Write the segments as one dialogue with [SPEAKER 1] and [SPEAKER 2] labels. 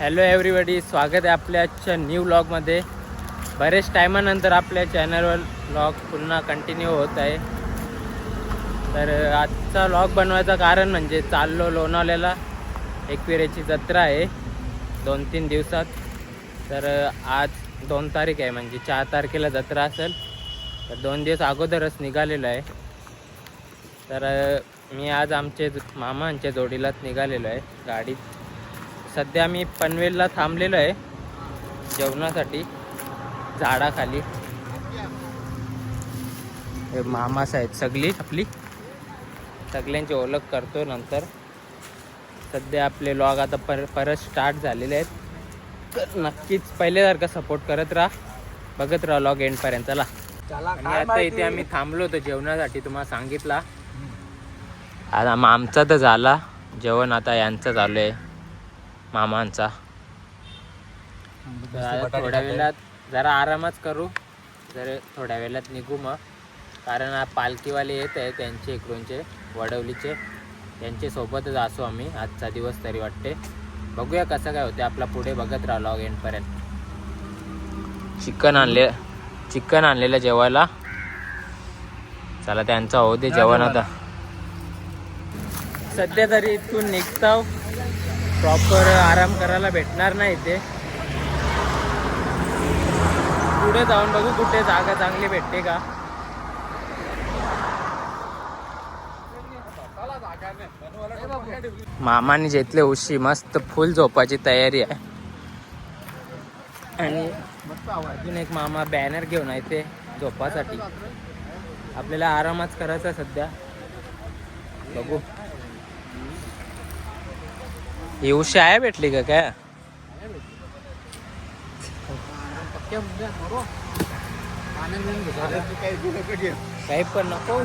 [SPEAKER 1] Hello everybody स्वागत आहे आपल्याच्या new व्लॉगमध्ये बरेच टायमानंतर आपल्या चॅनलवर व्लॉग पुन्हा कंटिन्यू होत आहे. तर आजचा व्लॉग बनवायचं कारण म्हणजे चाललो लोणावल्याला एकविरेची जत्रा आहे. दोन तीन दिवसात. तर आज दोन तारीख आहे म्हणजे चार तारखेला जत्रा असेल. तर दोन दिवस अगोदरच निघालेलो आहे. तर मी आज आमचे मामांच्या जोडीलाच निघालेलो आहे. गाडीत सध्या मी पनवेलला थांबलेलो आहे. जेवणासाठी झाडाखाली. हे मामास आहेत सगळी आपली. सगळ्यांची ओळख करतो नंतर. सध्या आपले लॉग आता पर परत स्टार्ट झालेले आहेत. तर नक्कीच पहिल्यासारखं सपोर्ट करत राहा. बघत राहा लॉग एंडपर्यंत चला. आणि आता इथे आम्ही थांबलो होतो जेवणासाठी तुम्हाला सांगितला. आता आमचा तर झाला. जेवण आता यांचं चालू आहे. मामांचा. थोड्या वेळात जरा आरामच करू. जर थोड्या वेळात निघू मग. कारण पालखीवाले येत आहे त्यांचे इकडूनचे वडवलीचे. त्यांचे सोबतच असू आम्ही. आजचा दिवस तरी वाटते. बघूया कसं काय होते आपला पुढे बघत राहिलो एंडपर्यंत चिकन आणले चिकन आणलेलं जेवायला. चला त्यांचा होऊ दे जेवण आता. सध्या तरी इथून निघताव प्रॉपर आराम करायला भेटणार नाही इथे. पुढे जाऊन बघू कुठे जागा चांगली भेटते का. मामाने घेतले उशी मस्त फुल झोपाची तयारी आहे. आणि अजून एक मामा बॅनर घेऊन आहे ते झोपासाठी. आपल्याला आरामच करायचा सध्या. बघू. ही उशी आहे भेटली का काय? काही पण नको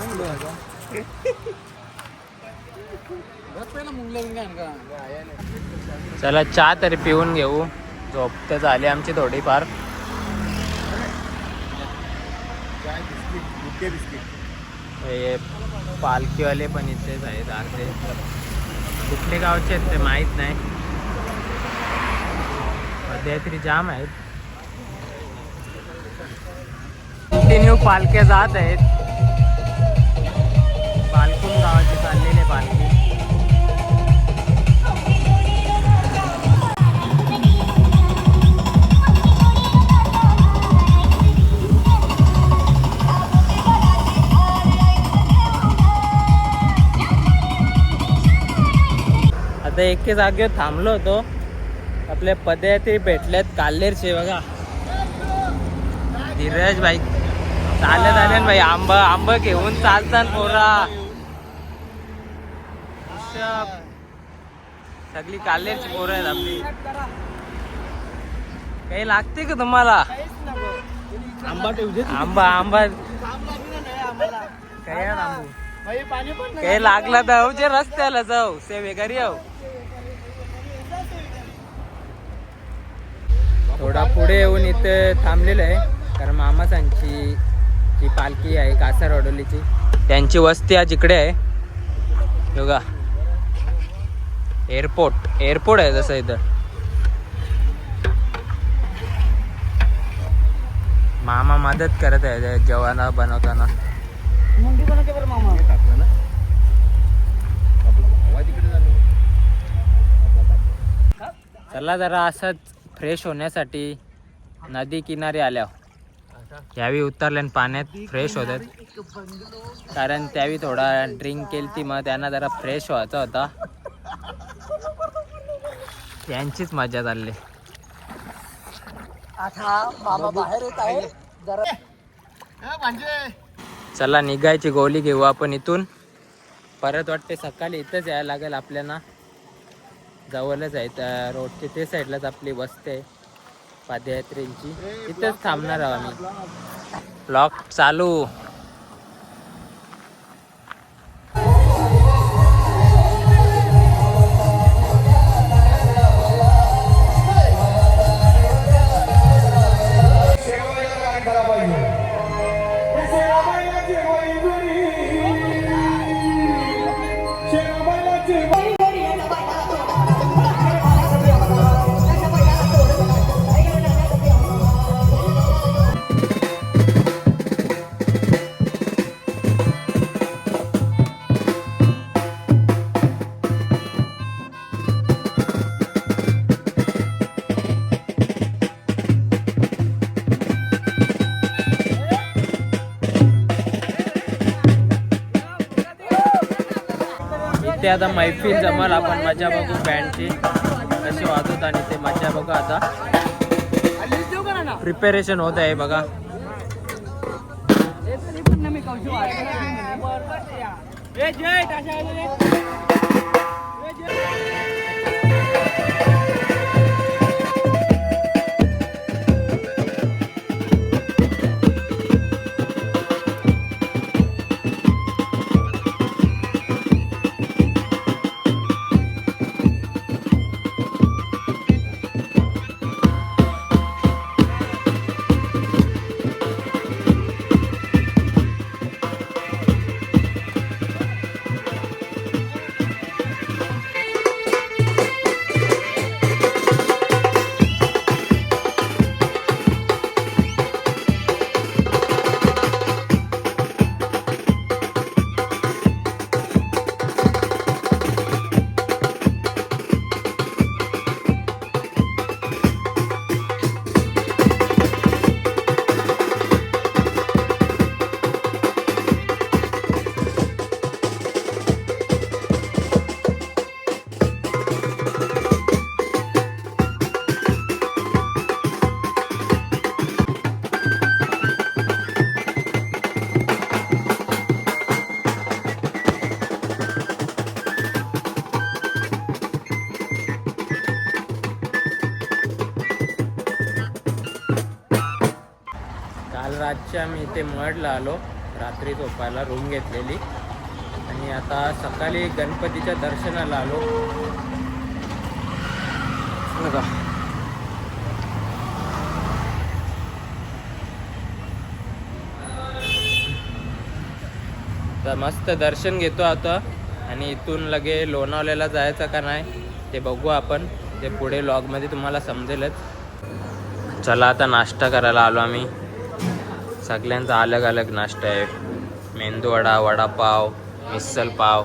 [SPEAKER 1] चला चहा तरी पिऊन घेऊ. झोप तर झाली आमची थोडीफार. हे पालखीवाले पण इथेच आहेत अर्धे कुठले गावचे आहेत ते माहीत नाही. सध्या जाम आहेत. कंटिन्यू पालख्या जात आहेत. पालखून गावाचे आता एके जागेवर थांबलो होतो. आपल्या पदयात्री भेटल्यात काल्लेरचे बघा. धीरज भाई. चालत आले ना भाई आंबा आंबा घेऊन चालतात पोरा. सगळी काल्लेरची पोरं आहेत आपली. काही लागते का तुम्हाला? आंबा आंबा काय आहे आंबू काही लागला तर जे रस्त्याला जाऊ सेवे घरी येऊ थोडा पुढे येऊन इथे थांबलेलं आहे. कारण मामासांची जी पालखी आहे कासार वडोलीची त्यांची वस्ती आज इकडे आहे. बघा. एअरपोर्ट एअरपोर्ट आहे जसं इथं. मामा मदत करत आहे जेवण बनवताना. चला जरा असंच फ्रेश होण्यासाठी नदी किनारी आल्या यावेळी उतरल्यान पाण्यात फ्रेश होतात कारण त्यावेळी थोडा ड्रिंक केली ती मग त्यांना जरा फ्रेश व्हायचा होता. त्यांचीच मजा चालली. चला निघायची गोली घेऊ आपण इथून. परत वाटते सकाळी इथंच यायला लागेल आपल्याला. जवळच आहे. त्या रोडच्या ते साईडलाच आपली वस्ती आहे. पादयात्रेंची. तिथंच थांबणार आहोत आम्ही. ब्लॉक चालू. इथे आता मैफिल जमल आपण मजा बघू बँडची कशी वाजवत आणि ते मजा बघू आता. प्रिपेरेशन होत आहे बघा. काल आजच्या आम्ही इथे मडला आलो. रात्री झोपायला रूम घेतलेली. आणि आता सकाळी गणपतीच्या दर्शनाला आलो. बघा. तर मस्त दर्शन घेतो आता. आणि इथून लगे लोणावल्याला जायचं का नाही ते बघू आपण. ते पुढे लॉगमध्ये तुम्हाला समजेलच. चला आता नाश्ता करायला आलो आम्ही. सगळ्यांचा अलग अलग नाश्ता आहे. मेंदूवडा वडापाव मिसल पाव.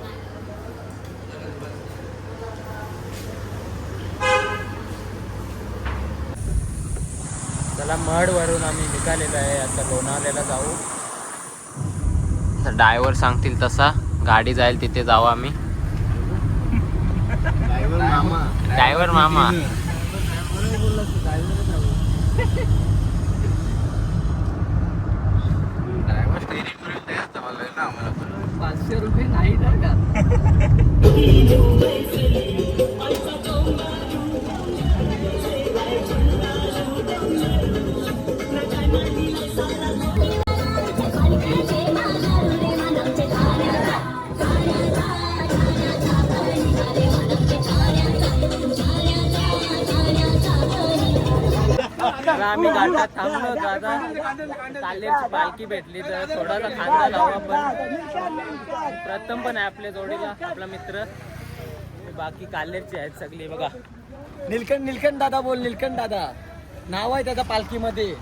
[SPEAKER 1] चला मडवरून आम्ही निघालेलो आहे. आता लोणावल्याला जाऊ. ड्रायव्हर सांगतील तसा. गाडी जाईल तिथे जाऊ आम्ही. ड्रायव्हर मामा.
[SPEAKER 2] पाचशे रुपये नाही तर का
[SPEAKER 1] आम्ही घाटात थांबलो आता कालेरची पालखी भेटली तर थोडासा खांदा लावा पण प्रथम पण आहे आपल्या जोडीला आपला मित्र. बाकी कालेरची आहेत सगळी बघा.
[SPEAKER 2] निलकंठ निलकंठ दादा बोल निलकंठ दादा. नाव आहे त्याच्या पालखीमध्ये.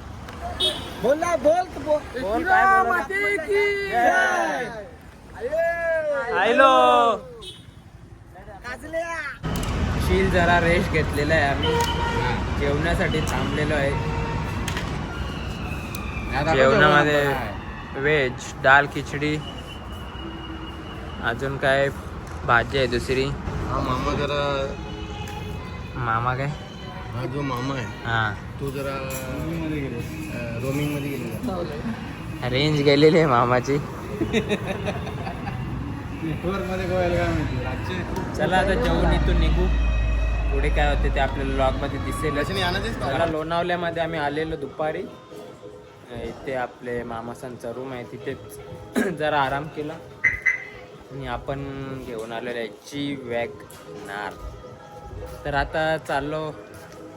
[SPEAKER 2] बोल ना बोल बोल.
[SPEAKER 1] हॅलो. शील जरा रेस्ट घेतलेला आहे आम्ही. जेवणासाठी थांबलेलो आहे. जेवणामध्ये व्हेज दाल खिचडी. अजून काय? भाजी आहे दुसरी.
[SPEAKER 3] हा मामा जरा
[SPEAKER 1] मामा काय?
[SPEAKER 3] हा जो मामा आहे
[SPEAKER 1] हा.
[SPEAKER 3] तो जरा रोमिंगमध्ये गेलेला
[SPEAKER 1] रेंज गेलेली आहे मामाची. चला आता जेवून इथून निघू. पुढे काय होते ते आपल्याला लॉगमध्ये दिसेल लोणावल्यामध्ये आम्ही आलेलो दुपारी. इथे आपले मामासांचा रूम आहे. तिथेच जरा आराम केला. आणि आपण घेऊन आलेलो आहे जी वॅगनार. तर आता चाललो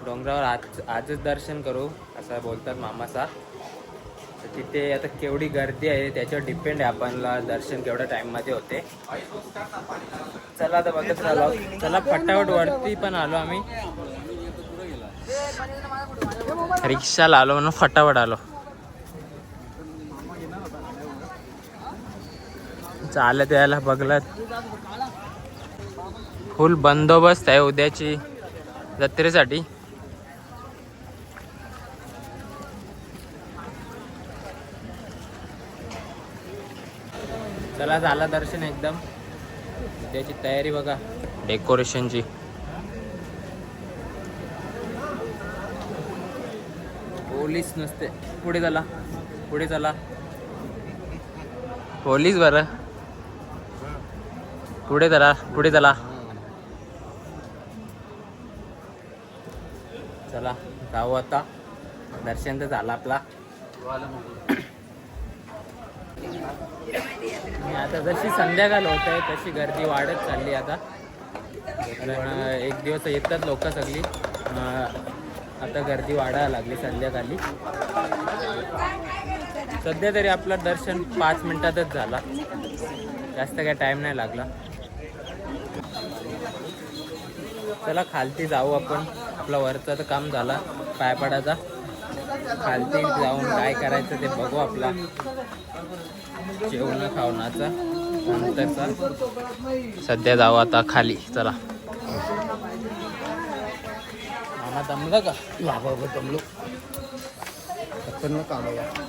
[SPEAKER 1] डोंगरावर. आज आजच दर्शन करू असं बोलतात मामासा. तर तिथे आता केवढी गर्दी आहे त्याच्यावर डिपेंड आहे आपणला दर्शन केवढ्या टाईममध्ये होते. चला आता बघत आलो चला फटाफट वरती पण आलो आम्ही. रिक्षाला आलो म्हणून फटाफट आलो. चालत यायला बघलात. फुल बंदोबस्त आहे उद्याची जत्रेसाठी. चला झालं दर्शन एकदम. उद्याची तयारी बघा डेकोरेशनची. पोलीस नसते. पुढे चला पुढे चला. पोलीस बरं. पुढे चला पुढे चला. चला जाऊ आता. दर्शन तर झालं आपला. आता जशी संध्याकाळ होत आहे तशी गर्दी वाढत चालली आता. एक दिवस येतात लोक सगळी. आता गर्दी वाढायला लागली संध्याकाळी. सध्या तरी आपलं दर्शन पाच मिनिटातच झाला. जास्त काय टाईम नाही लागला. चला खालती जाऊ आपण. आपला वरचा तर काम झाला. पायपडाचा खालती जाऊन काय करायचं ते बघू आपला. जेवण खावणाचा नंतरचा. सध्या जाऊ आता खाली. चला. मामा दमलं का?
[SPEAKER 2] बाबा यार.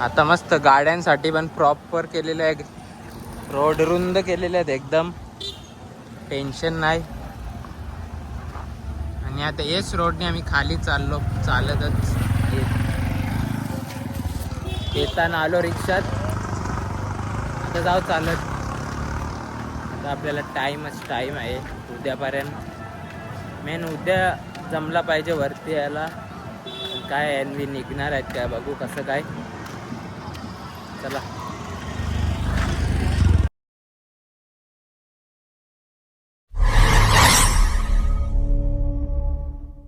[SPEAKER 1] आता मस्त गाड्यांसाठी पण प्रॉपर केलेले आहे. रोड रुंद केलेले आहेत एकदम. टेन्शन नाही. आणि आता हेच रोडने आम्ही खाली चाललो चालतच येताना आलो रिक्षात. आता जाऊ चालत. आता आपल्याला टाईमच टाईम आहे उद्यापर्यंत. मेन उद्या जमला पाहिजे वरती यायला. काय एन निघणार आहेत काय बघू कसं काय. चला.